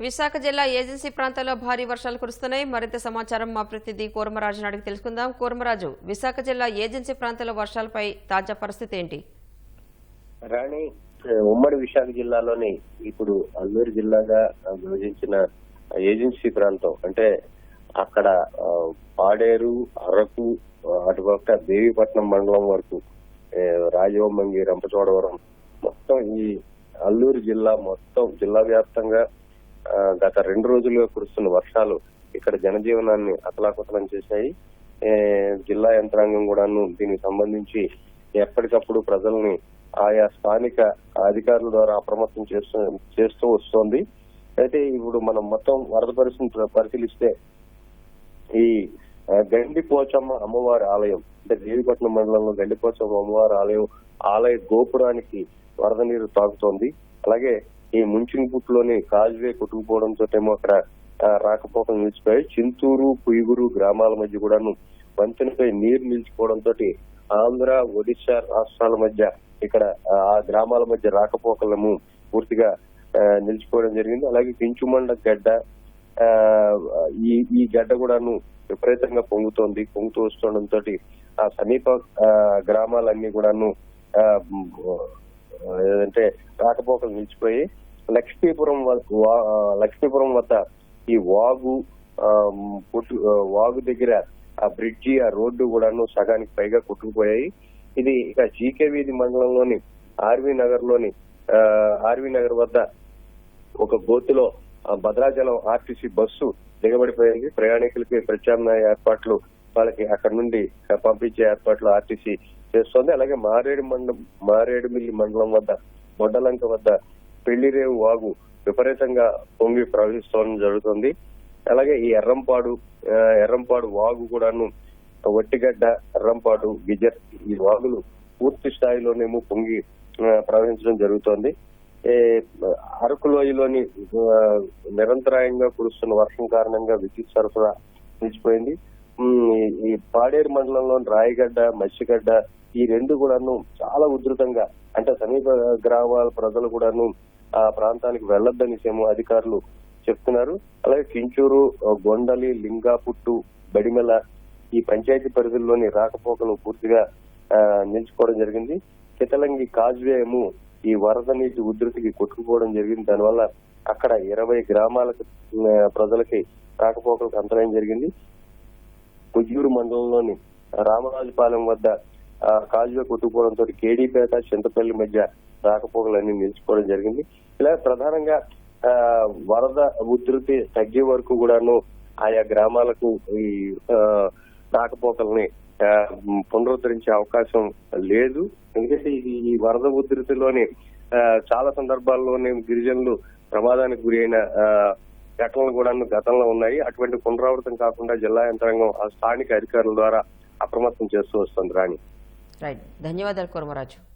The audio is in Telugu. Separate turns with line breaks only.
విశాఖ జిల్లా ఏజెన్సీ ప్రాంతాల్లో భారీ వర్షాలు కురుస్తున్నాయి. మరింత సమాచారం మా ప్రతినిధి కూరమరాజు అడిగి తెలుసుకుందాం. కోరమరాజు విశాఖ జిల్లా ఏజెన్సీ ప్రాంతంలో వర్షాలపై తాజా పరిస్థితి ఏంటి?
రాణి ఉమ్మడి విశాఖ జిల్లాలోని ఇప్పుడు అల్లూరు జిల్లాగా విభజించిన ఏజెన్సీ ప్రాంతం అంటే అక్కడ పాడేరు అరకు అటుపక్క దేవీపట్నం మండలం వరకు ఏ, రాజవొమ్మంగి రంపచోడవరం మొత్తం ఈ అల్లూరు జిల్లా మొత్తం జిల్లా వ్యాప్తంగా గత రెండు రోజులుగా కురుస్తున్న వర్షాలు ఇక్కడ జనజీవనాన్ని అతలాకుతలం చేశాయి. జిల్లా యంత్రాంగం కూడాను దీనికి సంబంధించి ఎప్పటికప్పుడు ప్రజల్ని ఆయా స్థానిక అధికారుల ద్వారా అప్రమత్తం చేస్తూ చేస్తూ వస్తోంది. అయితే ఇప్పుడు మనం మొత్తం వరద పరిస్థితిని పరిశీలిస్తే ఈ గండిపోచమ్మ అమ్మవారి ఆలయం అంటే దేవిపట్నం మండలంలో గండిపోచమ్మ అమ్మవారి ఆలయం ఆలయ గోపురానికి వరద నీరు తాగుతోంది. అలాగే ఈ ముంచింగుపుట్లోని కాజ్వే కొట్టుకుపోవడంతో ఏమో అక్కడ రాకపోకలు నిలిచిపోయాయి చింతూరు పుయ్యూరు గ్రామాల మధ్య కూడాను వంతెనపై నీరు నిలిచిపోవడంతో ఆంధ్ర ఒడిశా రాష్ట్రాల మధ్య ఇక్కడ ఆ, గ్రామాల మధ్య రాకపోకలము పూర్తిగా నిలిచిపోవడం జరిగింది. అలాగే కించుమండ గడ్డ ఈ ఈ గడ్డ కూడాను విపరీతంగా పొంగుతోంది. పొంగుతూ వస్తుండడంతో ఆ సమీప గ్రామాలన్నీ కూడాను ఏదంటే రాకపోకలు నిలిచిపోయి లక్ష్మీపురం వ- వా- లక్ష్మీపురం వద్ద ఈ వాగు పుట్టు వాగు దగ్గర ఆ బ్రిడ్జి ఆ రోడ్డు కూడాను సగానికి పైగా కొట్టుకుపోయాయి. ఇది ఇక జీకే వీధి మండలంలోని ఆర్వీ నగర్లోని ఆర్వీ నగర్ వద్ద ఒక గోతులో ఆ, భద్రాచలం ఆర్టీసీ బస్సు దిగబడిపోయింది. ప్రయాణికులకి ప్రత్యామ్నాయ ఏర్పాట్లు వాళ్ళకి అక్కడ నుండి పంపించే ఏర్పాట్లు ఆర్టీసీ చేస్తోంది. అలాగే మారేడు మండలం మారేడుమిల్లి మండలం వద్ద బొడ్డలంక వద్ద పెళ్ళిరేవు వాగు విపరీతంగా పొంగి ప్రవహిస్తోంది జరుగుతుంది. అలాగే ఈ ఎర్రంపాడు ఎర్రంపాడు వాగు కూడాను వట్టిగడ్డ ఎర్రంపాడు గిజర్ ఈ వాగులు పూర్తి స్థాయిలోనేమో పొంగి ప్రవహించడం జరుగుతోంది. అరకు లోయలోని నిరంతరాయంగా కురుస్తున్న వర్షం కారణంగా విద్యుత్ సరఫరా నిలిచిపోయింది. ఈ- పాడేరు మండలంలోని రాయగడ్డ మత్స్యగడ్డ ఈ రెండు కూడాను చాలా ఉధృతంగా అంటే సమీప గ్రామాల ప్రజలు కూడాను ఆ ప్రాంతానికి వెళ్ళొద్దని సేమో అధికారులు చెప్తున్నారు. అలాగే కించూరు గొండలి లింగాపుట్టు బడిమెల ఈ పంచాయతీ పరిధిలోని రాకపోకలు పూర్తిగా నిలుచుకోవడం జరిగింది. చితలంగి కాజ్వేయము ఈ వరద నీటి ఉధృతికి కొట్టుకుపోవడం జరిగింది. దానివల్ల అక్కడ ఇరవై గ్రామాలకు ప్రజలకి రాకపోకలకు అంతరాయం జరిగింది. కుజ్జూరు మండలంలోని రామరాజుపాలెం వద్ద కాలువ కాజువే కొట్టుకుపోవడంతో కేడీపేట చింతపల్లి మధ్య రాకపోకలన్నీ నిలిచిపోవడం జరిగింది. ఇలా ప్రధానంగా వరద ఉధృతి తగ్గే వరకు కూడాను ఆయా గ్రామాలకు ఈ రాకపోకల్ని పునరుద్ధరించే అవకాశం లేదు. ఎందుకంటే ఇది ఈ వరద ఉధృతిలోని చాలా సందర్భాల్లోనే గిరిజనులు ప్రమాదానికి గురి అయిన ఆ, ఘటనలు కూడా గతంలో ఉన్నాయి. అటువంటి పునరావృతం కాకుండా జిల్లా యంత్రాంగం ఆ స్థానిక అధికారుల ద్వారా అప్రమత్తం చేస్తూ వస్తుంది రాణి.
రైట్ ధన్యవాదాలు కూర్మరాజు.